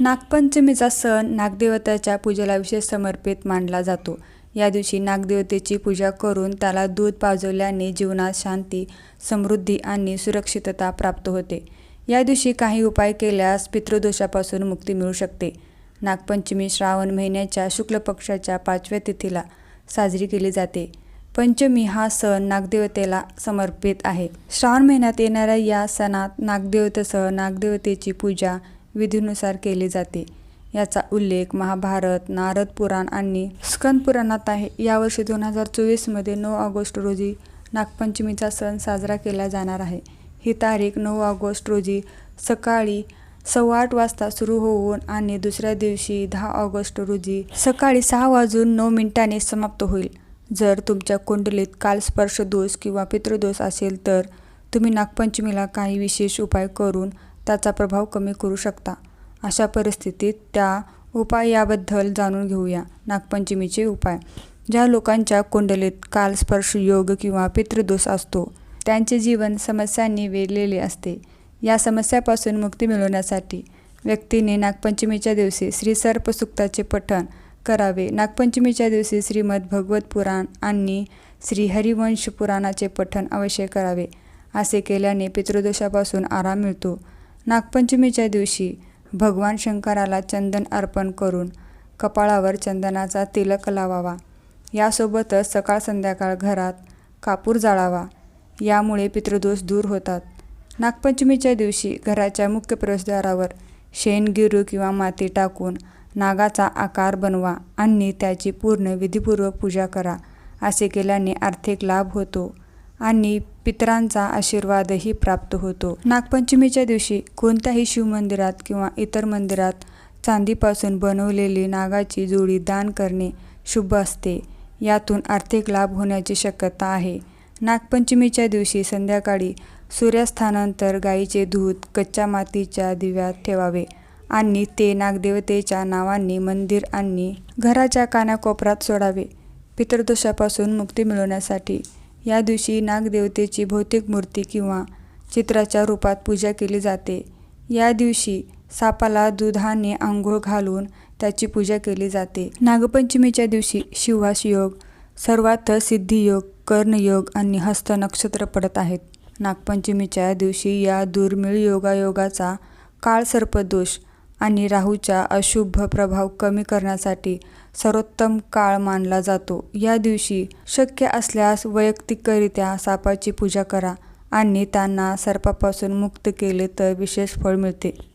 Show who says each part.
Speaker 1: नागपंचमीचा सण नागदेवतेच्या पूजेला विशेष समर्पित मानला जातो. या दिवशी नागदेवतेची पूजा करून त्याला दूध पाजवल्याने जीवनात शांती, समृद्धी आणि सुरक्षितता प्राप्त होते. या दिवशी काही उपाय केल्यास पितृदोषापासून मुक्ती मिळू शकते. नागपंचमी श्रावण महिन्याच्या शुक्ल पक्षाच्या पाचव्या तिथीला साजरी केली जाते. पंचमी हा सण नागदेवतेला समर्पित आहे. श्रावण महिन्यात येणाऱ्या या सणात नागदेवतेसह नागदेवतेची पूजा विधीनुसार केले जाते. याचा उल्लेख महाभारत, नारद पुराण आणि स्कंद पुराणात आहे. यावर्षी दोन हजार चोवीसमध्ये नऊ ऑगस्ट रोजी नागपंचमीचा सण साजरा केला जाणार आहे. ही तारीख नऊ ऑगस्ट रोजी सकाळी सव्वा आठ वाजता सुरू होऊन आणि दुसऱ्या दिवशी दहा ऑगस्ट रोजी सकाळी सहा वाजून नऊ मिनिटांनी समाप्त होईल. जर तुमच्या कुंडलीत काल स्पर्श दोष किंवा पितृदोष असेल तर तुम्ही नागपंचमीला काही विशेष उपाय करून त्याचा प्रभाव कमी करू शकता. अशा परिस्थितीत त्या उपायाबद्दल जाणून घेऊया. नागपंचमीचे उपाय ज्या लोकांच्या कुंडलीत कालसर्प योग किंवा पितृदोष असतो, त्यांचे जीवन समस्यांनी वेढलेले असते. या समस्यापासून मुक्ती मिळवण्यासाठी व्यक्तीने नागपंचमीच्या दिवशी श्री सर्पसुक्ताचे पठण करावे. नागपंचमीच्या दिवशी श्रीमद भगवत पुराण आणि श्री हरिवंश पुराणाचे पठण अवश्य करावे. असे केल्याने पितृदोषापासून आराम मिळतो. नागपंचमीच्या दिवशी भगवान शंकराला चंदन अर्पण करून कपाळावर चंदनाचा तिलक लावावा. यासोबतच सकाळ संध्याकाळ घरात कापूर जाळावा. यामुळे पितृदोष दूर होतात. नागपंचमीच्या दिवशी घराच्या मुख्य प्रवेशद्वारावर शेणगिरू किंवा माती टाकून नागाचा आकार बनवा आणि त्याची पूर्ण विधीपूर्वक पूजा करा. असे केल्याने आर्थिक लाभ होतो आणि पितरांचा आशीर्वादही प्राप्त होतो. नागपंचमीच्या दिवशी कोणत्याही शिवमंदिरात किंवा इतर मंदिरात चांदीपासून बनवलेली नागाची जोडी दान करणे शुभ असते. यातून आर्थिक लाभ होण्याची शक्यता आहे. नागपंचमीच्या दिवशी संध्याकाळी सूर्यास्थानानंतर गायीचे दूध कच्च्या मातीच्या दिव्यात ठेवावे आणि ते नागदेवतेच्या नावाने मंदिर आणि घराच्या कानाकोपऱ्यात सोडावे. पितृदोषापासून मुक्ती मिळवण्यासाठी या दिवशी नागदेवतेची भौतिक मूर्ती किंवा चित्राच्या रूपात पूजा केली जाते. या दिवशी सापाला दुधाने आंघोळ घालून त्याची पूजा केली जाते. नागपंचमीच्या दिवशी शिवास योग, सर्वार्थ सिद्धी योग, आणि हस्त नक्षत्र पडत आहेत. नागपंचमीच्या दिवशी या दुर्मिळ योगायोगाचा काळसर्पदोष आणि राहूचा अशुभ प्रभाव कमी करण्यासाठी सर्वोत्तम काळ मानला जातो. या दिवशी शक्य असल्यास वैयक्तिकरित्या सापाची पूजा करा आणि त्यांना सर्पापासून मुक्त केले तर विशेष फळ मिळते.